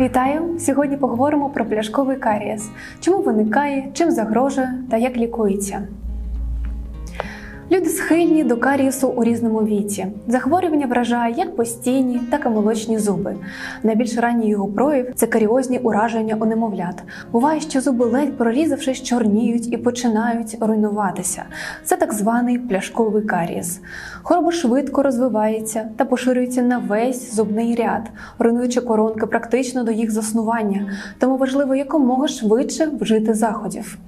Вітаю! Сьогодні поговоримо про пляшковий карієс, чому виникає, чим загрожує та як лікується. Люди схильні до карієсу у різному віці. Захворювання вражає як постійні, так і молочні зуби. Найбільш ранній його прояв це каріозні ураження у немовлят. Буває, що зуби ледь прорізавшись, чорніють і починають руйнуватися. Це так званий пляшковий карієс. Хвороба швидко розвивається та поширюється на весь зубний ряд, руйнуючи коронки практично до їх заснування. Тому важливо якомога швидше вжити заходів.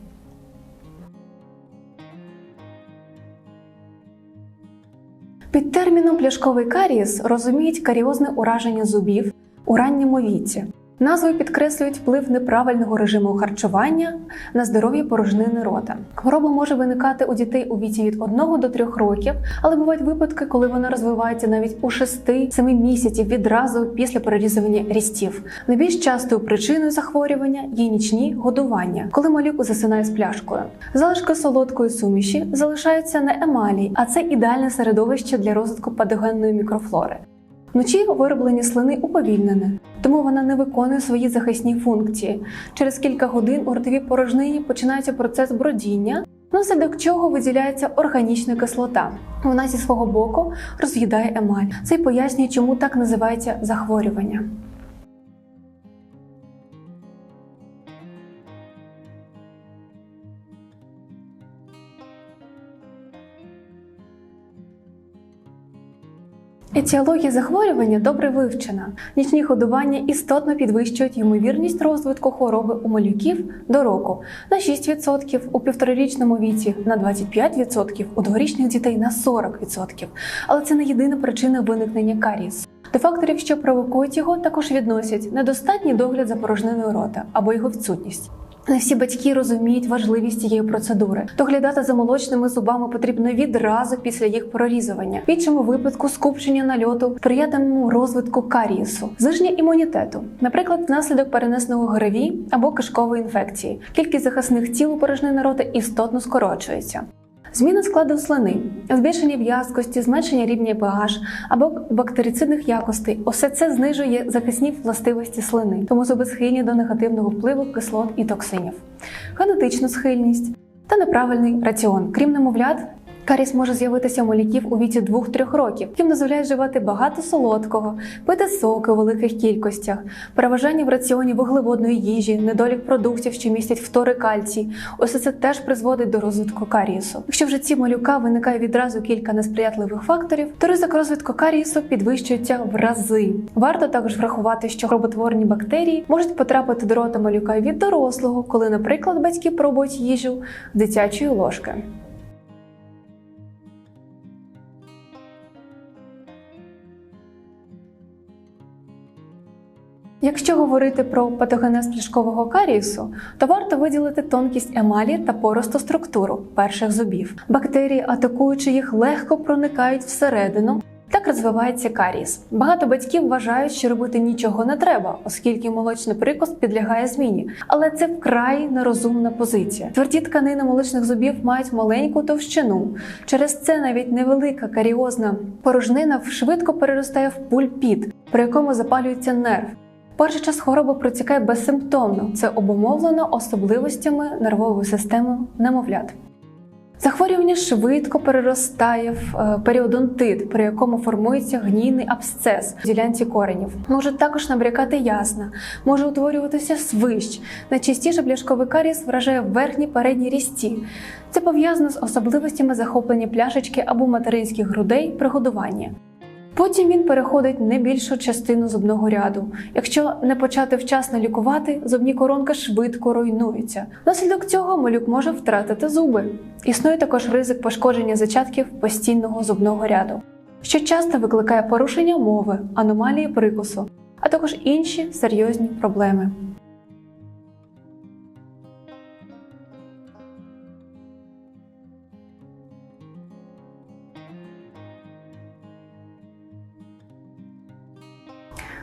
Під терміном пляшковий карієс розуміють каріозне ураження зубів у ранньому віці. Назвою підкреслюють вплив неправильного режиму харчування на здоров'я порожнини рота. Хвороба може виникати у дітей у віці від 1 до 3 років, але бувають випадки, коли вона розвивається навіть у 6-7 місяців відразу після перерізування рістів. Найбільш частою причиною захворювання є нічні годування, коли малюк засинає з пляшкою. Залишки солодкої суміші залишаються на емалі, а це ідеальне середовище для розвитку патогенної мікрофлори. Вночі вироблення слини уповільнене, тому вона не виконує свої захисні функції. Через кілька годин у ротовій порожнині починається процес бродіння, внаслідок чого виділяється органічна кислота. Вона зі свого боку роз'їдає емаль. Це й пояснює, чому так називається захворювання. Етіологія захворювання добре вивчена. Нічні годування істотно підвищують ймовірність розвитку хвороби у малюків до року на 6%, у півторарічному віці на 25%, у дворічних дітей на 40%. Але це не єдина причина виникнення карієсу. До факторів, що провокують його, також відносять недостатній догляд за порожниною рота або його відсутність. Не всі батьки розуміють важливість цієї процедури. Доглядати за молочними зубами потрібно відразу після їх прорізування. В іншому випадку скупчення нальоту сприятимемо розвитку карієсу, зниження імунітету, наприклад, внаслідок перенесеного гриві або кишкової інфекції. Кількість захисних тіл у порожнини рота істотно скорочується. Зміна складу слини, збільшення в'язкості, зменшення рівня pH або бактерицидних якостей усе це знижує захисні властивості слини, тому зуби схильні до негативного впливу кислот і токсинів, генетична схильність та неправильний раціон. Крім немовлят, Каріс може з'явитися у малюків у віці 2-3 років, яким дозволяє вживати багато солодкого, пити соки у великих кількостях, переважання в раціоні вуглеводної їжі, недолік продуктів, що містять фтори кальцій. Усе це теж призводить до розвитку карієсу. Якщо в житті малюка виникає відразу кілька несприятливих факторів, то ризик розвитку карієсу підвищується в рази. Варто також врахувати, що хроботворні бактерії можуть потрапити до рота малюка від дорослого, коли, наприклад, батьки пробують їжу з дитячої ложки. Якщо говорити про патогенез пляшкового карієсу, то варто виділити тонкість емалі та поросту структуру перших зубів. Бактерії, атакуючи їх, легко проникають всередину. Так розвивається карієс. Багато батьків вважають, що робити нічого не треба, оскільки молочний прикус підлягає зміні. Але це вкрай нерозумна позиція. Тверді тканини молочних зубів мають маленьку товщину. Через це навіть невелика каріозна порожнина швидко переростає в пульпіт, при якому запалюється нерв. Перший час хвороба протікає безсимптомно. Це обумовлено особливостями нервової системи немовлят. Захворювання швидко переростає в е, періодонтит, при якому формується гнійний абсцес в ділянці коренів. Може також набрякати ясна, може утворюватися свищ. Найчастіше бляшковий карієс вражає верхні передні рісті. Це пов'язано з особливостями захоплення пляшечки або материнських грудей при годуванні. Потім він переходить не більшу частину зубного ряду. Якщо не почати вчасно лікувати, зубні коронки швидко руйнуються. Внаслідок цього малюк може втратити зуби. Існує також ризик пошкодження зачатків постійного зубного ряду, що часто викликає порушення мови, аномалії прикусу, а також інші серйозні проблеми.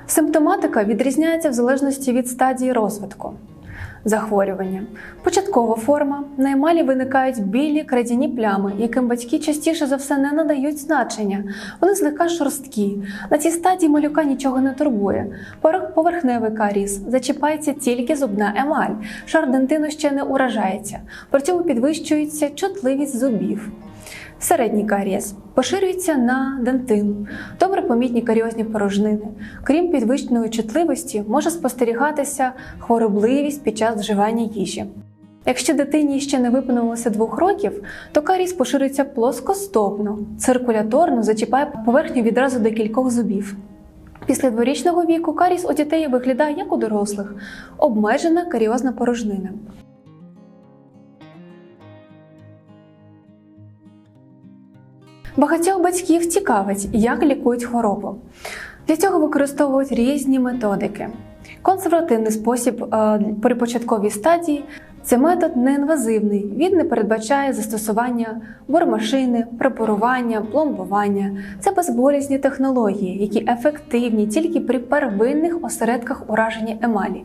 Симптоматика відрізняється в залежності від стадії розвитку. захворювання. Початкова форма на емалі виникають білі крадяні плями, яким батьки частіше за все не надають значення. Вони злегка шорсткі. На цій стадії малюка нічого не турбує. Поверх- Поверхневий каріс зачіпається тільки зубна емаль. Шар дентину ще не уражається. При цьому підвищується чутливість зубів. Середній карієс поширюється на дентину, добре помітні каріозні порожнини. Крім підвищеної чутливості, може спостерігатися хворобливість під час вживання їжі. Якщо дитині ще не виповнилося двох років, то каріс поширюється плоскостопно, циркуляторно зачіпає поверхню відразу до кількох зубів. Після дворічного віку каріс у дітей виглядає як у дорослих, обмежена каріозна порожнина. Багатьох батьків цікавить, як лікують хворобу. Для цього використовують різні методики. Консервативний спосіб е, при початковій стадії це метод неінвазивний. Він не передбачає застосування бормашини, препарування, пломбування. Це безболісні технології, які ефективні тільки при первинних осередках ураження емалі.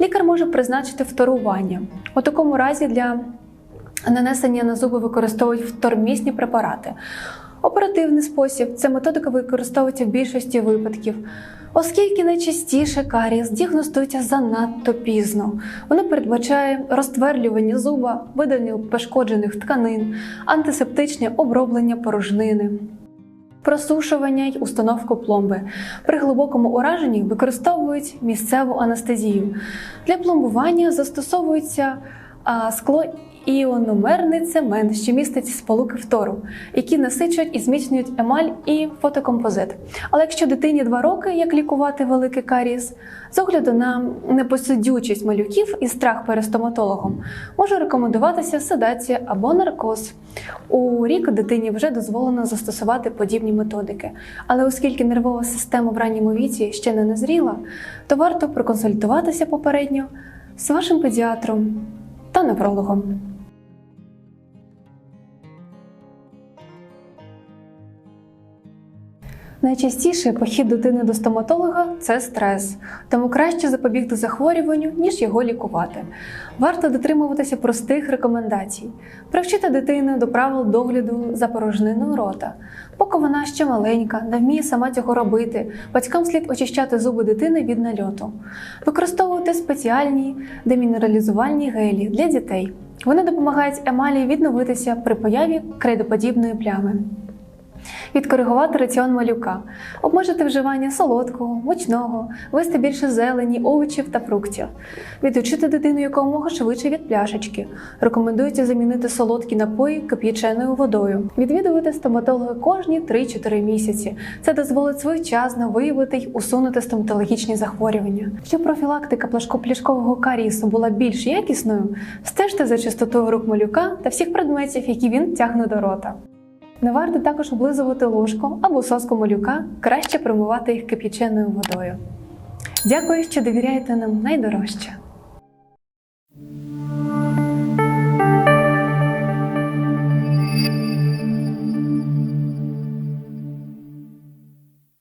Лікар може призначити вторування. У такому разі для нанесення на зуби використовують втормісні препарати. Оперативний спосіб ця методика використовується в більшості випадків, оскільки найчастіше карієс діагностується занадто пізно. Вона передбачає розтверлювання зуба, видалення пошкоджених тканин, антисептичне оброблення порожнини. Просушування й установку пломби. При глибокому ураженні використовують місцеву анестезію. Для пломбування застосовується скло іономерний цемент, що містить сполуки фтору, які насичують і зміцнюють емаль і фотокомпозит. Але якщо дитині 2 роки, як лікувати великий карієс, з огляду на непосидючість малюків і страх перед стоматологом, може рекомендуватися седація або наркоз. У рік дитині вже дозволено застосувати подібні методики. Але оскільки нервова система в ранньому віці ще не назріла, то варто проконсультуватися попередньо з вашим педіатром та неврологом. Найчастіший похід дитини до стоматолога це стрес, тому краще запобігти захворюванню, ніж його лікувати. Варто дотримуватися простих рекомендацій, привчити дитину до правил догляду за порожниною рота. Поки вона ще маленька, не вміє сама цього робити, батькам слід очищати зуби дитини від нальоту, використовувати спеціальні демінералізувальні гелі для дітей. Вони допомагають емалі відновитися при появі крейдоподібної плями. Відкоригувати раціон малюка, обмежити вживання солодкого, мучного, вести більше зелені, овочів та фруктів, відучити дитину якомога швидше від пляшечки. Рекомендується замінити солодкі напої кип'яченою водою, відвідувати стоматолога кожні 3-4 місяці. Це дозволить своєчасно виявити й усунути стоматологічні захворювання. Щоб профілактика плашкоплішкового карієсу була більш якісною, стежте за чистотою рук малюка та всіх предметів, які він тягне до рота. Не варто також облизувати ложку або соску малюка, краще промивати їх кип'яченою водою. Дякую, що довіряєте нам найдорожче.